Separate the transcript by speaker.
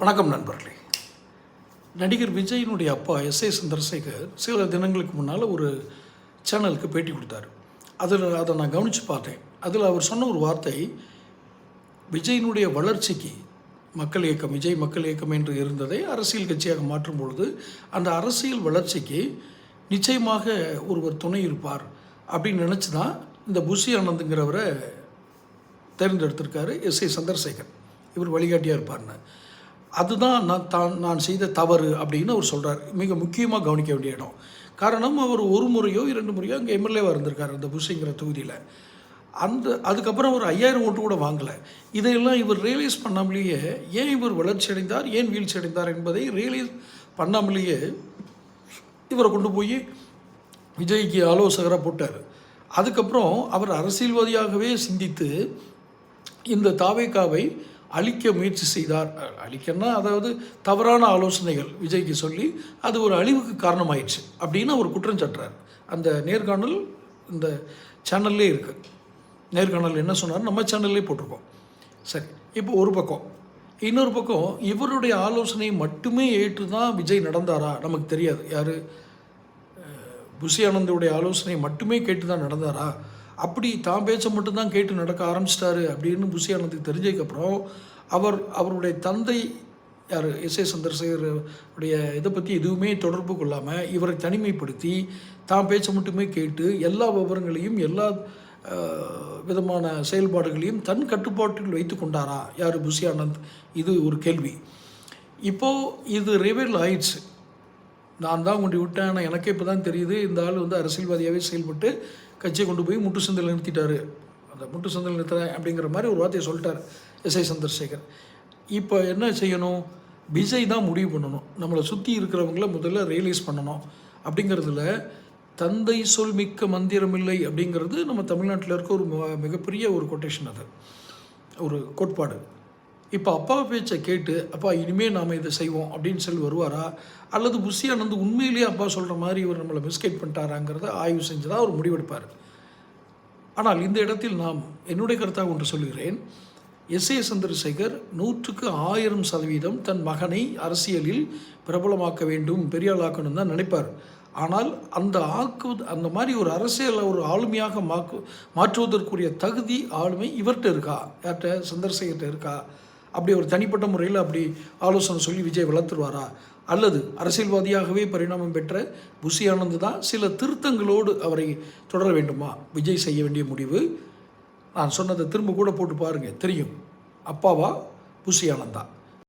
Speaker 1: வணக்கம் நண்பர்களே. நடிகர் விஜயினுடைய அப்பா எஸ் ஏ சந்திரசேகர் சில தினங்களுக்கு முன்னால் ஒரு சேனலுக்கு பேட்டி கொடுத்தாரு. அதில் அதை நான் கவனித்து பார்த்தேன். அதில் அவர் சொன்ன ஒரு வார்த்தை விஜயினுடைய வளர்ச்சிக்கு மக்கள் இயக்கம் விஜய் மக்கள் இயக்கம் என்று இருந்ததை அரசியல் கட்சியாக மாற்றும் பொழுது அந்த அரசியல் வளர்ச்சிக்கு நிச்சயமாக ஒருவர் துணை இருப்பார் அப்படின்னு நினச்சி தான் இந்த புஷி ஆனந்துங்கிறவரை தேர்ந்தெடுத்திருக்காரு எஸ் ஏ சந்திரசேகர். இவர் வழிகாட்டியாக இருப்பார்னு அதுதான் நான் தான் நான் செய்த தவறு அப்படின்னு அவர் சொல்கிறார் மிக முக்கியமாக கவனிக்க வேண்டிய இடம். காரணம் அவர் ஒரு முறையோ இரண்டு முறையோ அங்கே எம்எல்ஏவாக இருந்திருக்கார் அந்த புஷிங்கிற தொகுதியில். அந்த அதுக்கப்புறம் அவர் ஐயாயிரம் ஓட்டு கூட வாங்கலை. இதையெல்லாம் இவர் ரியலைஸ் பண்ணாமலேயே ஏன் இவர் வளர்ச்சி அடைந்தார் ஏன் வீழ்ச்சி அடைந்தார் என்பதை ரியலைஸ் பண்ணாமலேயே இவரை கொண்டு போய் விஜய்க்கு ஆலோசகராக போட்டார். அதுக்கப்புறம் அவர் அரசியல்வாதியாகவே சிந்தித்து இந்த தாவேக்காவை அழிக்க முயற்சி செய்தார். அழிக்கன்னா அதாவது தவறான ஆலோசனைகள் விஜய்க்கு சொல்லி அது ஒரு அழிவுக்கு காரணமாயிடுச்சு அப்படின்னு அவர் குற்றம் சாட்டுறார். அந்த நேர்காணல் இந்த சேனல்லே இருக்குது நேர்காணல் என்ன சொன்னார்? நம்ம சேனல்லே போட்டிருக்கோம். சரி இப்போ ஒரு பக்கம். இன்னொரு பக்கம் இவருடைய ஆலோசனையை மட்டுமே ஏற்று தான் விஜய் நடந்தாரா? நமக்கு தெரியாது. யார்? புஷி ஆனந்தோடைய ஆலோசனை மட்டுமே கேட்டு தான் நடந்தாரா? அப்படி தான் பேச்ச மட்டும்தான் கேட்டு நடக்க ஆரம்பிச்சிட்டாரு அப்படின்னு புஷி ஆனந்துக்கு தெரிஞ்சதுக்கப்புறம் அவர் அவருடைய தந்தை யார்? எஸ் ஏ சந்திரசேகர் உடைய இதை பற்றி எதுவுமே தொடர்பு கொள்ளாமல் இவரை தனிமைப்படுத்தி தான் பேச்ச மட்டுமே கேட்டு எல்லா விவரங்களையும் எல்லா விதமான செயல்பாடுகளையும் தன் கட்டுப்பாட்டில் வைத்து கொண்டாரா? யார்? புஷி ஆனந்த்? இது ஒரு கேள்வி. இப்போது இது ரிவீல் ஆயிடுச்சு. நான் தான் கொண்டு விட்டேன் ஆனால் எனக்கே இப்போ தான் தெரியுது. இந்த ஆள் வந்து அரசியல்வாதியாகவே செயல்பட்டு கட்சியை கொண்டு போய் முட்டு சந்தையில் நிறுத்திட்டாரு. அந்த முட்டு சந்தையில் நிறுத்துறேன் அப்படிங்கிற மாதிரி ஒரு வார்த்தையை சொல்லிட்டார் எஸ்ஐ சந்திரசேகர். இப்போ என்ன செய்யணும்? விஜய் தான் முடிவு பண்ணணும். நம்மளை சுற்றி இருக்கிறவங்கள முதல்ல ரியலைஸ் பண்ணணும். அப்படிங்கிறதுல தந்தை சொல் மிக்க மந்திரமில்லை அப்படிங்கிறது நம்ம தமிழ்நாட்டில் இருக்க ஒரு ம- மிகப்பெரிய ஒரு கொட்டேஷன் அது. ஒரு கோட்பாடு. இப்போ அப்பா பேச்சை கேட்டு அப்பா இனிமேல் நாம் இதை செய்வோம் அப்படின்னு சொல்லி வருவாரா? அல்லது புஷியானந்து உண்மையிலேயே அப்பா சொல்கிற மாதிரி இவர் நம்மளை மிஸ்கைட் பண்ணிட்டாராங்கிறத ஆய்வு செஞ்சு தான் அவர் முடிவெடுப்பார். ஆனால் இந்த இடத்தில் நாம் என்னுடைய கருத்தாக ஒன்று சொல்கிறேன் எஸ். ஏ. சந்திரசேகர் நூற்றுக்கு ஆயிரம் சதவீதம் தன் மகனை அரசியலில் பிரபலமாக்க வேண்டும் பெரிய ஆளாக்கணும் தான் நினைப்பார். ஆனால் அந்த ஆக்கு அந்த மாதிரி ஒரு அரசியலை ஒரு ஆளுமையாக மாக்கு மாற்றுவதற்குரிய தகுதி ஆளுமை இவர்கிட்ட இருக்கா? யார்கிட்ட? சந்திரசேகர்கிட்ட இருக்கா? அப்படி ஒரு தனிப்பட்ட முறையில் அப்படி ஆலோசனை சொல்லி விஜய் வளர்த்துருவாரா? அல்லது அரசியல்வாதியாகவே பரிணாமம் பெற்ற புஷி ஆனந்த் தான் சில திருத்தங்களோடு அவரை தொடர வேண்டுமா? விஜய் செய்ய வேண்டிய முடிவு? நான் சொன்னதை திரும்ப கூட போட்டு பாருங்கள் தெரியும். அப்பாவா? புஷி ஆனந்தா.